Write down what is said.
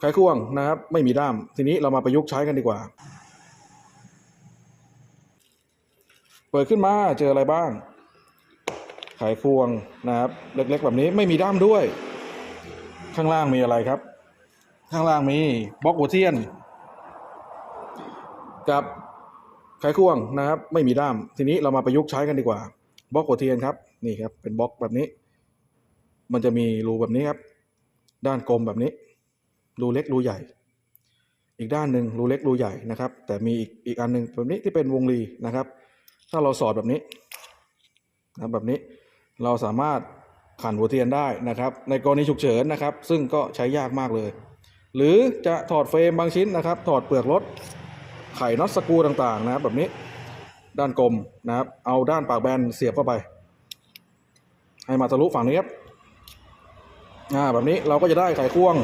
ไขควงนะครับ ไม่มีด้าม ทีนี้เรามาประยุกต์ใช้กันดีกว่า เปิดขึ้นมาเจออะไรบ้าง ไขควงนะครับ เล็กๆ แบบนี้ไม่มีด้ามด้วย ข้างล่างมีอะไรครับ ข้างล่างมีบล็อกหัวเทียน กับไขควงนะครับ ไม่มีด้าม ทีนี้เรามาประยุกต์ใช้กันดีกว่าบล็อกหัวเทียนครับนี่ครับเป็นบล็อกแบบนี้ มันจะมีรูแบบนี้ครับ ด้านกลมแบบนี้ รูเล็กรูใหญ่ อีกด้านหนึ่งรูเล็กรูใหญ่นะครับ แต่มีอีกอีกอันหนึ่งแบบนี้ที่เป็นวงรีนะครับ ถ้าเราสอดแบบนี้นะแบบนี้เราสามารถขันหัวเทียนได้นะครับ ในกรณีฉุกเฉินนะครับ ซึ่งก็ใช้ยากมากเลย หรือจะถอดเฟรมบางชิ้นนะครับ ถอดเปลือกรถไข่น็อตสกูต่างๆนะครับ แบบนี้ด้านกลมนะครับ เอาด้านปากแบนเสียบเข้าไป ให้มาทะลุฝั่งนี้ครับอ่าแบบนี้เราก็จะได้ไขควง